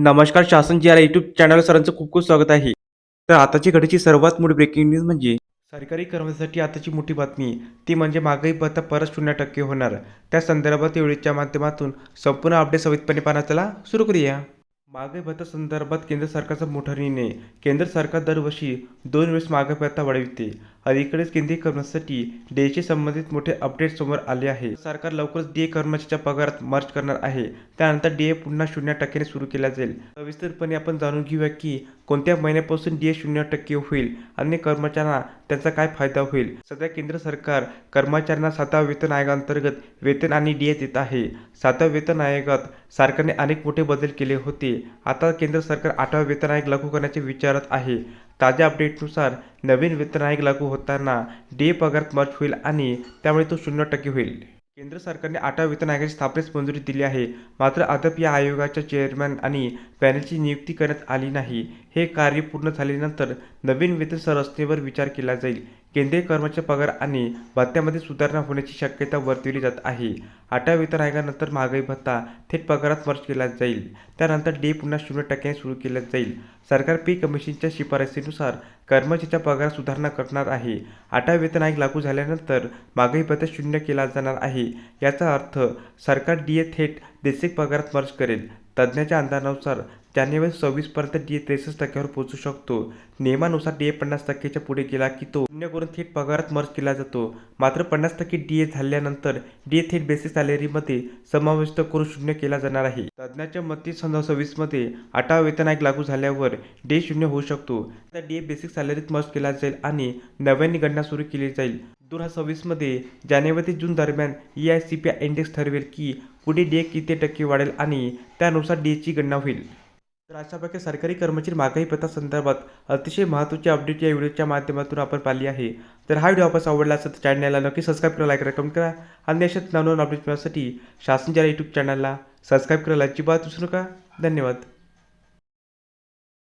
नमस्कार शासन जी our YouTube channel सरांचं खूप खूप स्वागत आहे. तर आताची घडीची सर्वात मोठी ब्रेकिंग न्यूज म्हणजे सरकारी कर्मचाऱ्यांसाठी आताची मोठी बातमी. ती म्हणजे महागाई भत्ता परत शून्य टक्के होणार. त्या संदर्भात वेळेच्या माध्यमातून संपूर्ण अपडेट सवितपणे पाहण्याला सुरू करूया. महागाई भत्ता संदर्भात केंद्र सरकारचा मोठा निर्णय. केंद्र सरकार दरवर्षी दोन वेळेस महागाई भत्ता वाढविते. अलीकडेच केंद्रीय कर्मचाऱ्यांसाठी डेशी संबंधित मोठे अपडेट समोर आले आहे. सरकार लवकरच डीए कर्मचाऱ्याच्या पगारात मर्ज करणार आहे. त्यानंतर डीए पुन्हा शून्य टक्क्याने सुरू केला जाईल. सविस्तरपणे आपण जाणून घेऊया की कोणत्या महिन्यापासून डीए शून्य टक्के होईल आणि कर्मचाऱ्यांना त्याचा काय फायदा होईल? सध्या केंद्र सरकार कर्मचाऱ्यांना सातव्या वेतन आयोगाअंतर्गत वेतन आणि डीए देत आहे. सातव्या वेतन आयोगात सरकारने अनेक मोठे बदल केले होते. आता केंद्र सरकार आठवा वेतन आयोग लागू करण्याचे विचारात आहे. ताज्या अपडेटनुसार नवीन वेतन आयोग लागू होताना डे पगारात मर्ज होईल आणि त्यामुळे तो शून्य टक्के होईल. केंद्र सरकारने आठव्या वेतन आयोगाची स्थापनेस मंजुरी दिली आहे. मात्र अद्याप या आयोगाच्या चेअरमॅन आणि पॅनलची नियुक्ती करण्यात आली नाही. हे कार्य पूर्ण झाल्यानंतर नवीन वेतन संरचनेवर विचार केला जाईल. केंद्रीय कर्मचारी पगार आणि भत्त्यामध्ये सुधारणा होण्याची शक्यता वर्तविली जात आहे. आठव्या वेतन आयोगानंतर महागाई भत्ता थेट पगारात मर्ज केला जाईल. त्यानंतर डी पुन्हा शून्य टक्क्याने सुरू केला जाईल. सरकार पे कमिशनच्या शिफारसीनुसार कर्मचाऱ्याच्या पगारात सुधारणा करणार आहे. आठव्या वेतन आयोग लागू झाल्यानंतर महागाई भत्ता शून्य केला जाणार आहे. याचा अर्थ सरकार डी ए थेट देसिक पगारात मर्ज करेल. तज्ज्ञाच्या अंदाजानुसार जानेवारी सव्वीसपर्यंत डी ए त्रेसष्ट टक्क्यावर पोहोचू शकतो. नियमानुसार डी ए पन्नास टक्क्याच्या पुढे गेला की तो शून्य करून थेट पगारात मर्ज केला जातो. मात्र पन्नास टक्के डी ए झाल्यानंतर डीए थेट बेसिक सॅलरीमध्ये समाविष्ट करून शून्य केला जाणार आहे. तज्ज्ञाच्या मते सन सव्वीसमध्ये आठवा वेतन आयोग लागू झाल्यावर डे शून्य होऊ शकतो. तर डी ए बेसिक सॅलरीत मर्ज केला जाईल आणि नव्याने गणना सुरू केली जाईल. दोन हजार सव्वीसमध्ये जानेवारी ते जून दरम्यान E I C P I index ठरवेल की पुढे डे किती टक्के वाढेल आणि त्यानुसार डेची गणना होईल. तर अशा प्रकारे सरकारी कर्मचारी महागाई पथा संदर्भात अतिशय महत्त्वाची अपडेट या व्हिडिओच्या माध्यमातून आपण पाहिली आहे. तर हा व्हिडिओ आपण आवडला असेल तर चॅनलला नक्की सबस्क्राईब करा लाईक करा कमेंट करा आणि अशाच नवनवीन अपडेट मिळण्यासाठी शासनच्या यूट्यूब चॅनलला सबस्क्राईब करायला अजिबात विसरू नका. धन्यवाद.